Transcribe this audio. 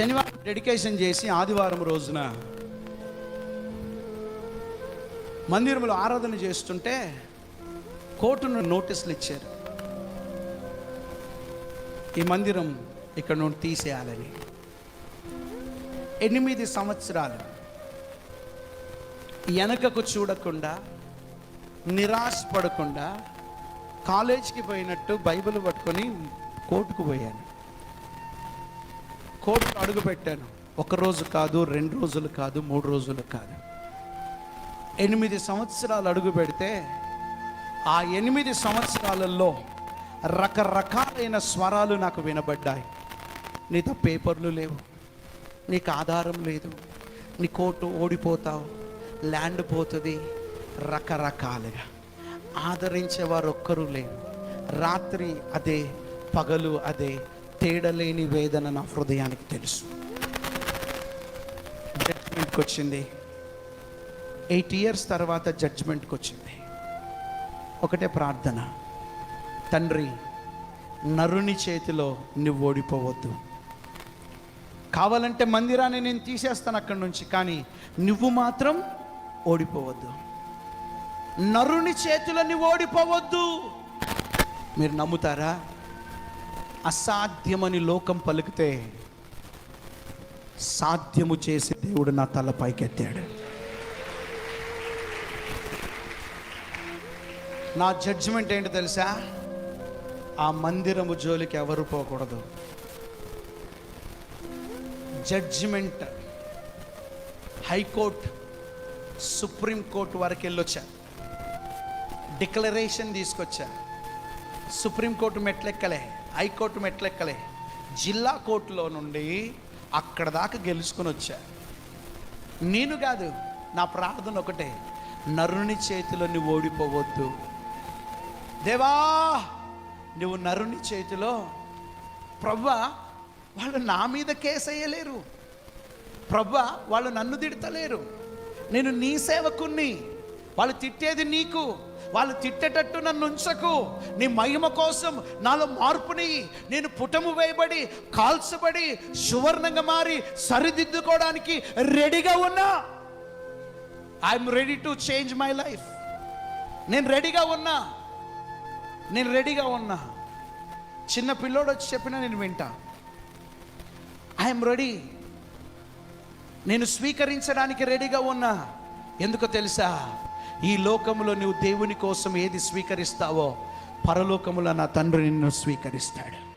శనివారం డెడికేషన్ చేసి ఆదివారం రోజున మందిరంలో ఆరాధన చేస్తుంటే కోర్టును నోటీసులు ఇచ్చారు. ఈ మందిరం ఇక్కడ నుండి తీసేయాలని. ఎనిమిది సంవత్సరాలు వెనకకు చూడకుండా నిరాశపడకుండా కాలేజీకి పోయినట్టు బైబిల్ పట్టుకొని కోర్టుకు పోయాను. కోర్టుకు అడుగు పెట్టాను. ఒక రోజు కాదు రెండు రోజులు కాదు మూడు రోజులు కాదు. ఎనిమిది సంవత్సరాలు అడుగు పెడితే ఆ ఎనిమిది సంవత్సరాలలో రకరకాలైన స్వరాలు నాకు వినబడ్డాయి. నీతో పేపర్లు లేవు నీకు ఆధారం లేదు నీ కోర్టు ఓడిపోతావు ల్యాండ్ పోతుంది రకరకాలుగా. ఆదరించేవారు ఒక్కరూ లేరు. రాత్రి అదే పగలు అదే తేడలేని వేదన నా హృదయానికి తెలుసు. జడ్జ్మెంట్కి వచ్చింది. ఎయిట్ ఇయర్స్ తర్వాత జడ్జ్మెంట్కి వచ్చింది. ఒకటే ప్రార్థన. తండ్రి నరుని చేతిలో నువ్వు ఓడిపోవద్దు. కావాలంటే మందిరాన్ని నేను తీసేస్తాను అక్కడి నుంచి కానీ నువ్వు మాత్రం ఓడిపోవద్దు. నరుని చేతిలో నువ్వు ఓడిపోవద్దు. మీరు నమ్ముతారా? అసాధ్యమని లోకం పలికితే సాధ్యము చేసి దేవుడు నా తల పైకెత్తాడు. నా జడ్జిమెంట్ ఏంటో తెలుసా? ఆ మందిరము జోలికి ఎవరు పోకూడదు. జడ్జిమెంట్ హైకోర్టు సుప్రీంకోర్టు వరకు వెళ్ళొచ్చా? డిక్లరేషన్ తీసుకొచ్చా? సుప్రీంకోర్టు మెట్లెక్కలే హైకోర్టు మెట్లెక్కలే. జిల్లా కోర్టులో నుండి అక్కడ దాకా గెలుచుకొని వచ్చా. నేను కాదు నా ప్రార్థన ఒకటే నరుని చేతిలో నువ్వు ఓడిపోవద్దు. దేవా నువ్వు నరుని చేతిలో ప్రవ్వా వాళ్ళు నా మీద కేసయ్యలేరు. ప్రవ్వా వాళ్ళు నన్ను తిడతలేరు. నేను నీ సేవకుణ్ణి వాళ్ళు తిట్టేది నీకు. వాళ్ళు తిట్టేటట్టు నన్ను ఉంచకు. నీ మహిమ కోసం నాలో మార్పుని నేను పుటము వేయబడి కాల్చబడి సువర్ణంగా మారి సరిదిద్దుకోవడానికి రెడీగా ఉన్నా. I'm ready to change my life నేను రెడీగా ఉన్నా. నేను రెడీగా ఉన్నా. చిన్న పిల్లోడు వచ్చి చెప్పినా నేను వింటా. ఐఎమ్ రెడీ నేను స్వీకరించడానికి రెడీగా ఉన్నా. ఎందుకో తెలుసా? ఈ లోకములో నువ్వు దేవుని కోసం ఏది స్వీకరిస్తావో పరలోకములో నా తండ్రి నిన్ను స్వీకరిస్తాడు.